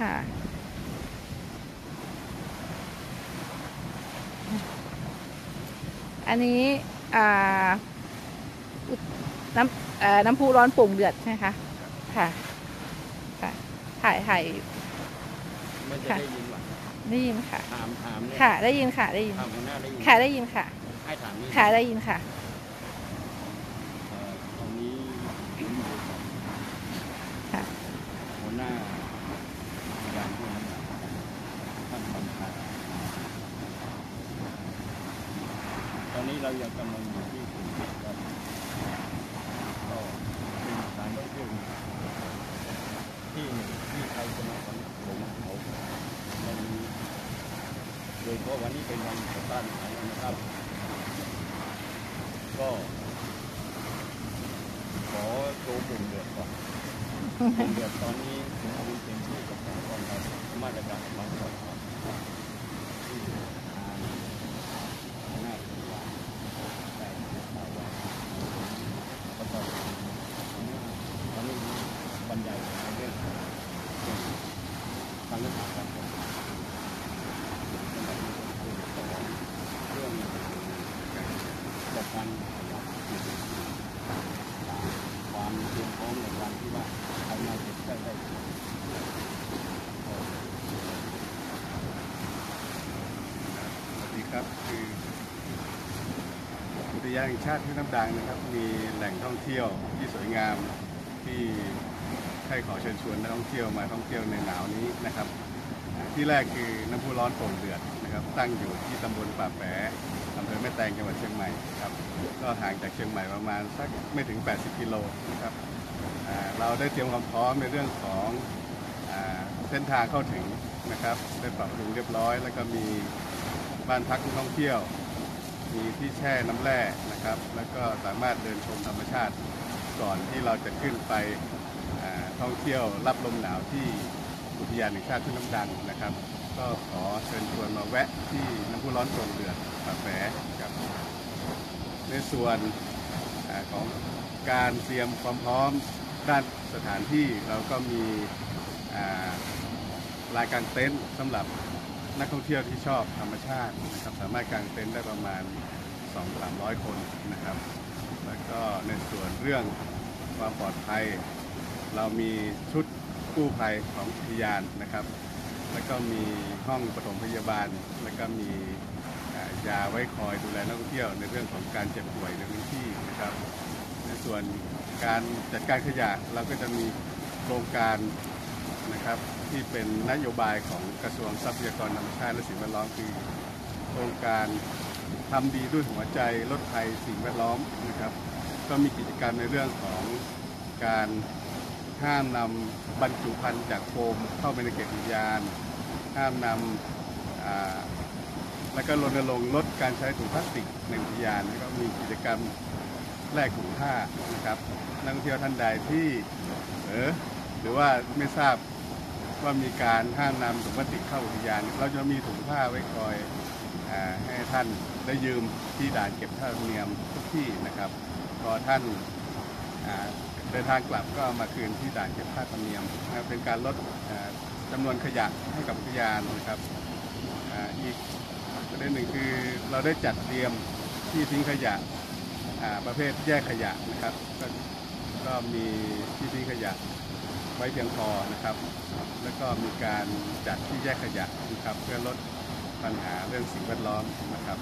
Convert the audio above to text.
ค่ะอันนี้อ่าอุน้ำเอ่อน้ำพุร้อนโป่งเดือดใช่ไหมคะค่ะค่ะถ่ายถ่ายไม่จะค่ะได้ยินว่าได้ยินค่ะถามถามเนี่ยค่ะ ได้ยินค่ะได้ยินถามหัวหน้าได้ยินค่ะได้ยินค่ะให้ถามนี่ค่ะได้ยินค่ะ เอ่อตอนนี้ผมอยู่กับ ค่ะ หัวหน้าอย่างผู้นั้นท่านบัญชาต อนนี้เรายังกำลังอยู่ที่กรุงเทพครับก็เป็นสถานท่องเที่ยวที่หนึ่งที่ใครจะมาของผมเขาวันนี้โดยเฉพาะวันนี้เป็นวันต่อต้านภัยนะครับ ก็ขอโชว์ปุ่มเดือดก่อนปุ่มเดือดตอนนี้ผมเอาเต็มที่กับการป้องกันมาตรการบางส่วนครับที่ทางหน้าที่ว่าได้ข่าวว่าก็ต้องตอนนี้บรรยายในเรื่องของทางเรื่องการป้องกันเรื่องจัดการความเตรียมพร้อมในการ ที่ว่าใครมาเก็บได้ได้สวัสดีครับคืออุทยานแห่งชาติที่น้ำดังนะครับ มีแหล่งท่องเที่ยวที่สวยงามที่ให้ขอเชิญชวนนักท่องเที่ยวมาท่องเที่ยวในหนาวนี้นะครับ ที่แรกคือน้ำพุร้อนโป่งเดือดนะครับ ตั้งอยู่ที่ตำบลป่าแป อำเภอแม่แตงจังหวัดเชียงใหม่ครับก็ห่างจากเชียงใหม่ประมาณสักไม่ถึง 80 กิโลนะครับเราได้เตรียมความพร้อมในเรื่องของเส้นทางเข้าถึงนะครับได้ปรับปรุงเรียบร้อย แล้วก็มีบ้านพักนักท่องเที่ยว มีที่แช่น้ำแร่นะครับ แล้วก็สามารถเดินชมธรรมชาติก่อนที่เราจะขึ้นไปท่องเที่ยวรับลมหนาวที่อุทยานแห่งชาติทุ่น้ำดังนะครับ ก็ขอเชิญชวนมาแวะที่น้ำพุร้อนโป่งเดือดปาแฝครับ ในส่วนอของการเตรียมความพร้อมด้านสถานที่เราก็มีอ่าลานกางเต็นท์สำหรับนักท่องเที่ยวที่ชอบธรรมชาตินะครับสามารถกางเต็นท์ได้ประมาณ 2-300 คนนะครับ แล้วก็ในส่วนเรื่องความปลอดภัย เรามีชุดกู้ภัยของอุทยานนะครับ แล้วก็มีห้องปฐมพยาบาล แล้วก็มียาไว้คอยดูแลนักท่องเที่ยวในเรื่องของการเจ็บป่วยในพื้นที่นะครับ ในส่วนการจัดการขยะเราก็จะมีโครงการนะครับที่เป็นนโยบายของกระทรวงทรัพยากรธรรมชาติและสิ่งแวดล้อมคือโครงการทำดีด้วยหัวใจลดภัยสิ่งแวดล้อมนะครับ ก็มีกิจกรรมในเรื่องของการ ห้ามนำบรรจุภัณฑ์จากโฟมเข้าไปในเขตอุทยาน ห้ามนำอ่าแล้วก็รณรงค์ลดการใช้ถุงพลาสติกในอุทยานแล้วก็มีกิจกรรมแลกถุงผ้านะครับนักท่องเที่ยวท่านใดที่เออหรือว่าไม่ทราบว่ามีการห้ามนำถุงพลาสติกเข้าอุทยาน เราจะมีถุงผ้าไว้คอยอให้ท่านได้ยืมที่ด่านเก็บค่าธรรมเนียมทุกที่นะครับ พอท่าน เดินทางกลับก็มาคืนที่ด่านเก็บค่าธรรมเนียมนะครับเป็นการลดอ่าจำนวนขยะให้กับอุทยานนะครับอ,อีกประเด็นหนึ่งคือเราได้จัดเตรียมที่ทิ้งขยะประเภทแยกขยะนะครับกก็มีที่ทิ้งขยะไว้เพียงพอนะครับ แล้วก็มีการจัดที่แยกขยะนะครับเพื่อลดปัญหาเรื่องสิ่งแวดล้อมนะครับ